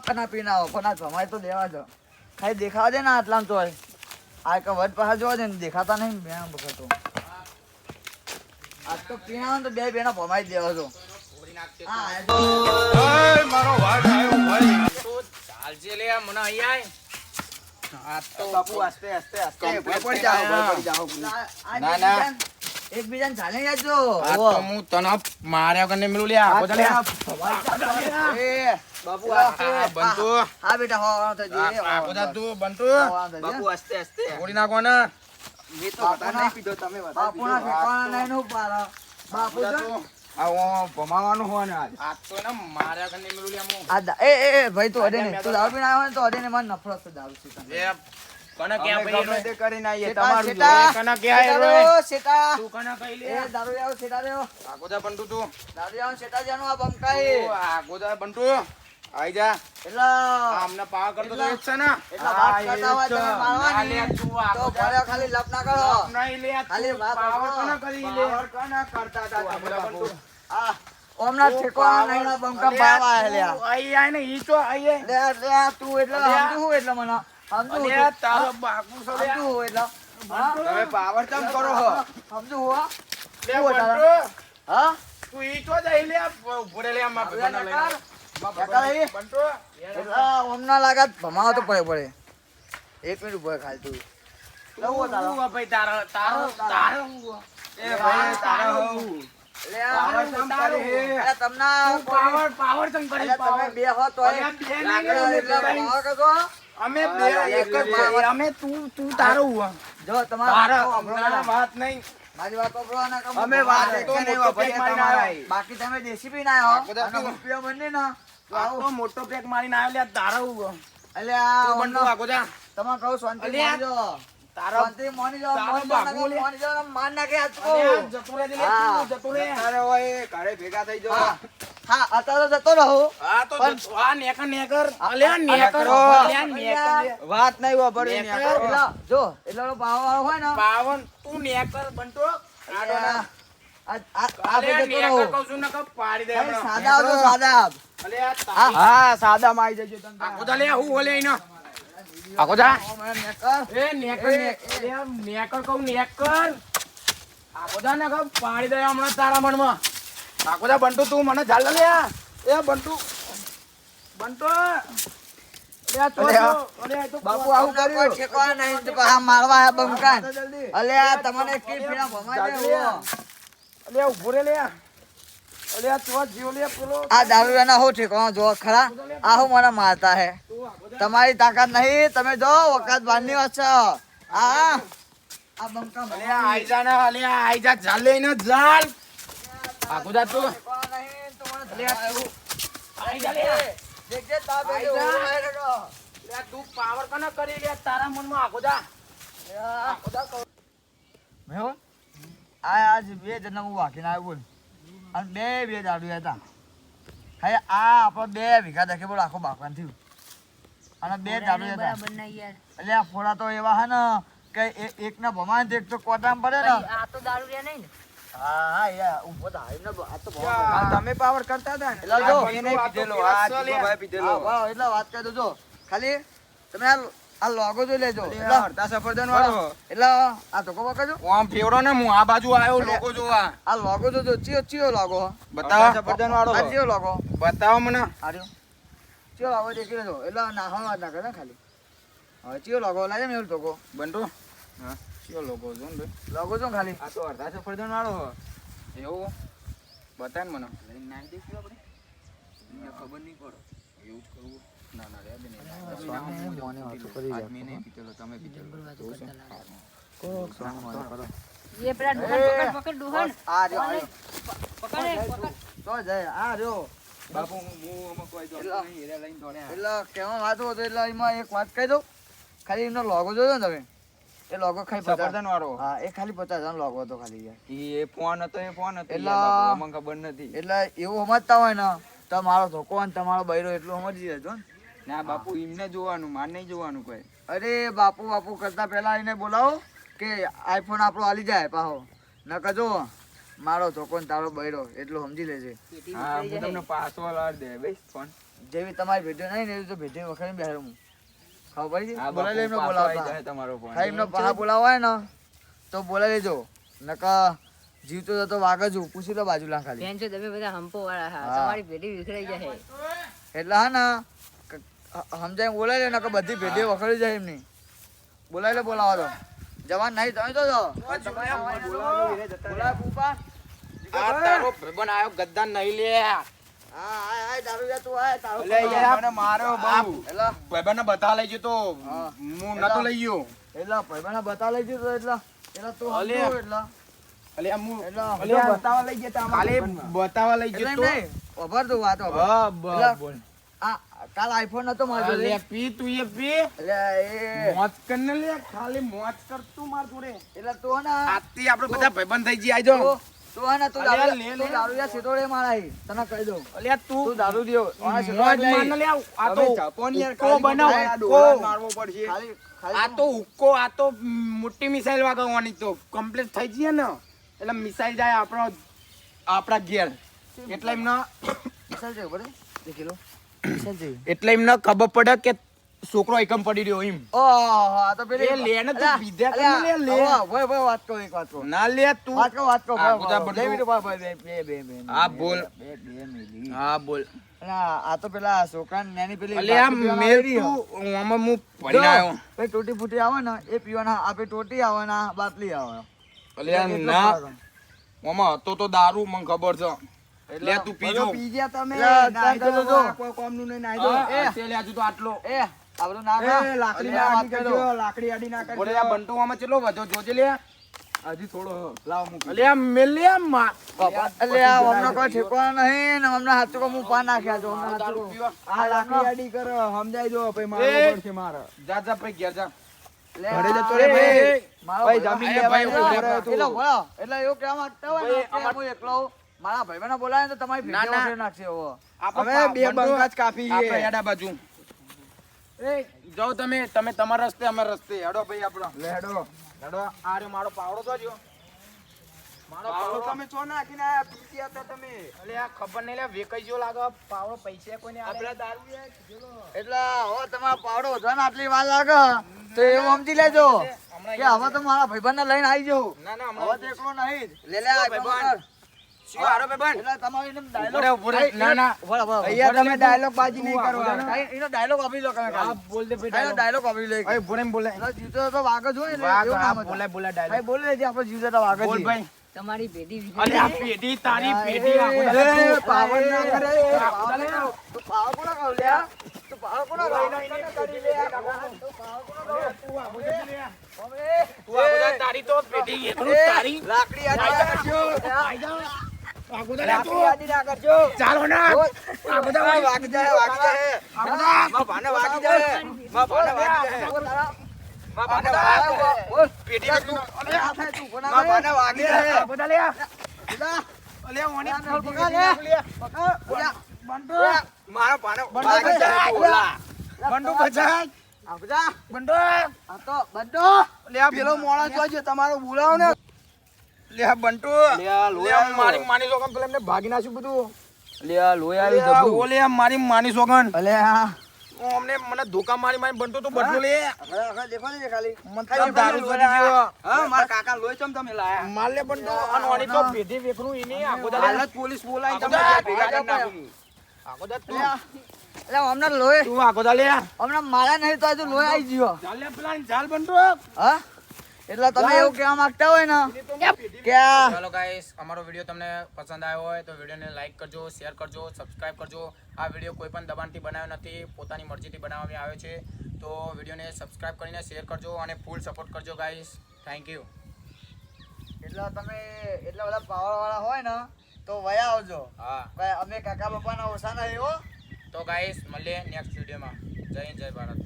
કના પીને આવો પણ આ ભમાય તો દેવા દો ખાલી દેખાવા દે ને આટલામાં તો આ કે વટ પાસે જોવા દે ને દેખાતા નહીં બેન બખતો આજ તો પીણા તો બે બેના ભમાઈ દેવા છો જો. મારો વાઘ આવ્યો ભાઈ. તો ચાલજે લે મને અહીંયા આ તો બાપુ આસ્તે આસ્તે આસ્તે પડી જાઓ, પડી જાઓ. આ- આ ના, ના. એકબીજાને- ચાલી જાજો આ તો હું તને માર્યા કને મેલું લે આ બોલે એ, બાપુ આ. બંતુ હા બેટા. હો હો તો જઈએ, હો, આખો હો, જા હો. તું બંતુ તો. બાપુ આસ્તે આસ્તે છોડી નાખો ને મે તો વધારે નહીં પીધો તમે વધારે બાપુ ના ફેકવાના નહીં નો પાડો. બાપુ. આ ભમાવાનું હોય ને આજ. આ તો ને માર્યા કરીને મેલું લે આ એ એ ભાઈ તું અડે ને તું દારૂ પીને આવ્યો ને તો અડે ને મને નફરત છે. એ કને અમે ક્યાં ગમે તે કરીને આવીએ તમારું શેઠા. ક્યાં શેઠા આવ્યો તું કને કઈ લે એ દારૂ આવ્યો, શેઠા રહ્યો. આખો જા તું દારૂ આવ્યો, શેઠા જ્યાંનું આ બંકાઈ. તું આખો આઈ જા એટલા આમને પાવા કરતો તો એટલા- એ જ છે ને એટલા વાત કરતા હોય તમે મારવાની. ના લે, તું તો આખો ખાલી લપ ના કરો નહીં લે ખાલી પાવર કરો. કરી લે પાવર કોના કરતા હતા તમે બાપુ? આ ઓમના ઠેકાણા નહીં બંકા પાવા આલ્યા. આઈ આઈ ને ઈ ચો આઈ આઈ. લે લે તું એટલે હું એટલે મને તું. તું. લાગત ભમાવો તો પડે પડે. એક મિનિટ ઊભો ખાલી તું તું ભાઈ તારો તારો તારો. એ ભાઈ તારા તમને પાવર પાવર તમે. બે હો તોય. અમે બે. એક જ. અમે તું તું તારો ઊંઘ. જો તમારે વાતો. વાત નહીં મારી વાત સાંભળો ના કમ અમે વાત એક નહીં મોટો પેક મારીને તમારા આવ્યો. બાકી તમે ના બંને ના આવું મોટો પેક મારીને લે તારો ઊંઘ. એટલે આ ઓમનો- આગો જા. તમે કહું શાંતિ જો તારો શાંતિ મોની જો મોની જો બાપુ નકર લે. મોની જો માર નાખે આજ તો. જતો રે જતો રે. ઘરે ભેગા થઈ જાઓ. હા અત્યારે જતો રહું હા તો આ નેકર નેકર અલ્યા નેકર અલ્યા નેકર વાત નહીં વાપરવી નેકર. એટલે જો એટલે પાવન વાળો હોય ને પાવન તું નેકર બંટો આડો ના. આ આ આ અલ્યા, ભાઈ જતો નેકર રહું કહું છું નકર પાડી દે ભાઈ, હમણાં. સાદા આવજો સાદા આવ. અલ્યા, તારી- હા સાદા માં આવી જજો તમે આખો દા લે, હું ઓલે એનો. આખો દા. ઓ મને નેકર. એ નેકર એ, નેકર. અલ્યા, નેકર કહું નેકર. આખો દા નકર પાડી દે હમણાં તારા મનમાં. આખો દા બંટુ તું મને ઝાલ લે એ બંટુ. બંટુ બાપુ આવું નહીં મારવા બંકાન. તમને કી ભમાઈ દે. ઊભો રે લે જીવ લે પેલો. આ દારૂડિયાના હો ઠેકાણા જો ખરા. આ હું મને મારતા હે. તમારી તાકાત નહીં તમે જો વખત બારની વાત છે. આ આ બંકા અલ્યા આઈ જા ને અલ્યા આઈ જા ઝાલ લઈને ઝાલ આખો દા તું. લે. તું આઈ જા. લે અલ્યા તું પાવર કને કરી લે? તારા મનમાં દા આખો દા કહું. મેહુલ, આ આજ બે જણા હું વાકીને આવ્યો બોલ. અને બે બે દાડુ હતા. હવે આ આપણે બે વીઘા દેખે બોલ આખો બાપાન થયું. અને બે દાડુ હતા. એટલે આ ફોડા તો એવા હે ને કે એક ના ભમાય ને એક તો કોટામ પડે ને. આ તો દારૂ રે નહીં ને. તમે પાવર કરતા હતા ને એટલે વાત કરી દો જો ખાલી તમે આ લોગો જોઈ લેજો. હરતા સફરજન વાળો એટલે આ ધોકો કરજો આમ ફેવડો ને હું આ બાજુ આવ્યો લોકો જોવા. આ લોગો જોજો. ચિયો ચિયો લોગો. બતાવો. સફરજન વાળો આ ચિયો લોગો. બતાવો મને. આર્યો ચિયો લોગો દેખી લેજો. એટલે નાહવા વાત ના કરે ખાલી. હવે ચિયો લોગો લાગે મેલ ધોકો. બંટુ. હા. કયો લોકો જો ને ભાઈ? લોગો છો ખાલી? આ તો હરતા સફરજન વાળો એવું? બતાય ને મને. લઈને નાખી દઈશું આપણે ખબર નહીં પડે. એવું જ કરવું ના રે નહીં તમે આ રહ્યો આ રહ્યો. પકડ એ, પકડ. તો જાય આ રહ્યો. બાપુ હું હું કોઈ દોડતો નહીં હીરા લઈને દોડ્યા. એટલે કેવા વાત હતો એટલે એમાં એક વાત કહી દઉં. ખાલી એમનો લોગો જોયો ને તમે. એ લોગો ખાલી પચાસ હજાર વાળો. હા એ ખાલી પચાસ હજાર લોગો હતો ખાલી યાર. એ ફોન હતો એ ફોન હતો. એટલે- યાર ખબર નથી. એટલે એવું સમજતા હોય ને તો મારો ધોકો અને તમારો બૈરો એટલું સમજી જજો ને. બાપુ એમને જોવાનું માર નહીં જોવાનું કોઈ. અરે બાપુ બાપુ કરતા પહેલા એને બોલાવો કે આઈફોન આપણો આલી જાય પાહો. ન કજો મારો ધોકો ને તારો બૈરો એટલું સમજી લેજે. હા હું. તમને પાસવર્ડ દે ભાઈ ફોન જેવી તમારી ભેટો નહીં ને એવી તો ભેટી વખત બેહારું હું. ખબર પડી બોલાવી લે એમને બાપુ પાછો આઈ બોલાવતા તમારો ફોન. એમનો પાહા બોલાવો હોય ને તો બોલાવી લેજો. નકા જીવતો જતો વાગ જ હું. પૂછી લો ખાલી. બેન છો તમે બધા હંપો વાળા હા હા. તમારી પેઢી વિખરાઈ જાય એટલે હા ને સમજાય બોલાવી લે નકર બધી ભેટી વખડી જાય એમની. બોલાવી લે બોલાવો તો જવાન નહીં તમે તો જો. બોલાવો પૂપા આ તારો ભાઈબંધ નહીં લે. બતા લઈ હું. નતો લઈ ગયો. એટલે બતા લઈ એટલે. એટલે તું એટલે. લઈ લઈ ખબર તું વાત કાલ આઈફોન નતો મારો પી તું એ પી. એ મોત કર ને લે ખાલી મોજ કર તું માર જોડે. એટલે તું ને આથી આપણે બધા ભાઈબંધ થઈ ગયા આજો તું- હે ને દારૂ મારા હી. તને કહી દઉં. અલ્યા તું તું દારૂ આ માન લે આ યાર, બનાવો, મારવો પડશે. આ તો હુક્કો આ તો મોટી મિસાઈલ વાગવાની તો કમ્પ્લીટ થઈ જઈએ ને. એટલે મિસાઈલ જાય આપણો આપણા ઘેર. એટલે એમને વિશાલ છે બરાબર? દેખી લો એટલે એમને ખબર પડે કે છોકરો એકમ પડી રહ્યો એમ ઓહો, તો પેલી એ તું અલ્યા, બીજા લે, લે. હવે, હવે, હવે વાત કહું, એક વાત કહું. ના લે તું વાત કહું, વાત કહું, આ બધા ભાઈ, બધું- બે મિનિટ, ભાઈ, ભાઈ, બે- બે- બે- બે- હા, બોલ. બે- બે મિનિટ. હા બોલ આ આ તો પેલા છોકરાની નાની પેલી અલે આ બાટલી પીવાના મેલ આવી હો. આવ્યો ટોટી ફૂટી ને એ પીવાના આપે ટોટી આવે ને બાટલી આવે અલે ના. હતો તો દારૂ મને ખબર છે એટલે તું પીજો પી ગયા તમે કોઈ કોમનું નહીં, નાઈ દો. એ, આ આજુ તો આટલો એ, આ બધું ના ખા. લાકડી આડી કરજો લાકડી આડી ના કરજો. બોલે આ બંટુ આમાં ચેટલો વધો જોજે લે હજી થોડો લાવ મૂકી. અલે આ મેલ લે આ મા બાપા, અલ્યા, હમણાં કોઈ ઠેકવાનું નહીં ને હમણાં હાથ કો મું પા નાખ્યા જો હમણાં હાથું દારૂ પીવા આ લાકડી આડી કરો, સમજાઈ જો પછી મારો પડશે મારે. જા જા ભાઈ ઘેર જા ઘરે જતો આ, રે ભાઈ. ભાઈ, ભાઈ જમીન લે, ભાઈ. એટલે બોલો, એટલે એવું કહેવા માંગતા હોય ને કે હું એકલો મારા ભાઈબંધને બોલાવે ને તો તમારી ભેગા નાખશે હવે. બે બંટુ, બંકા કાપી. આપણે હેડા બાજુ એ જાઓ તમે તમે તમારા રસ્તે અમારા રસ્તે. હેડો ભાઈ આપણો. લે, હેડો. હેડો. આ રે મારો પાવડો તો જો. મારો પાવડો તમે ચો નાખીને આયા પીતી હતા તમે. અલે આ ખબર નહીં લે વેકાઈ જો લાગે પાવડો પૈસા કોઈને આપણે દારૂ એટલે હો તમારો પાવડો વધવાને આટલી વાર લાગે. તો એવું સમજી લેજો. કે હવે તો મારા ભાઈબંધને લઈને આવી જવું ના ના હવે તો એકલો નહીં. લે લે આ ભાઈબંધ. તમારો. ના, ના. એક. અરે ને આ વિખરાઈ તારી હા, આ પાવર ના કરે, પાવર ના કરે. તું પાવર કોનો કહું લે આ? તું પાવર કોનો કહું? તું પાવર કોનો તું આ બધા લે. તું આ તારી તો પેઢી એકલું તારી લાકડી ના. આ ચાલો ના. વાગી જાય, વાગી જાય. તમારો બોલાવો ને. લે આ બંટુ. લે આ લોયા મારી માની સોગન પેલા એમને ભાગી નાખ્યું બધું. લે આ લોહી આવી આ ઓલે આ મારી માની સોગન. અલે અમને મને ધોકા મારી મારી બંટુ તો બદલો લે. અરે દેખો ને ખાલી. મતલબ દારૂ ચડી ગયો. હા મારા કાકા લોહી ચમ તમે લાયા. માર લે બંટુ. અને ઓની તો વેખરું આખો હાલત પોલીસ બોલાઈ તમે ભેગા નાખી. આખો તું. એટલે હમણાં તું આખો હમણાં મારા નહીં તો લોહી આવી ગયો. ચાલ લે પેલા જાલ બંટુ. હા? એટલે તમે એવું કહેવા માંગતા હોય ને કે ચાલો ગાઈસ અમારો વીડિયો તમને પસંદ આવ્યો હોય તો વિડીયોને લાઈક કરજો શેર કરજો સબસ્ક્રાઇબ કરજો. આ વીડિયો કોઈ પણ દબાણથી બનાવ્યો નથી પોતાની મરજીથી બનાવવામાં આવ્યો છે. તો વિડીયોને સબસ્ક્રાઇબ કરીને શેર કરજો અને ફૂલ સપોર્ટ કરજો ગાઈસ થેન્ક યુ એટલે તમે એટલા બધા પાવરવાળા હોય ને તો વયા આવજો. હા. ભાઈ અમે કાકા બાપાના ઓછા નહીં હો. તો ગાઈસ મળીએ નેક્સ્ટ વિડીયોમાં જય હિન્દ જય ભારત.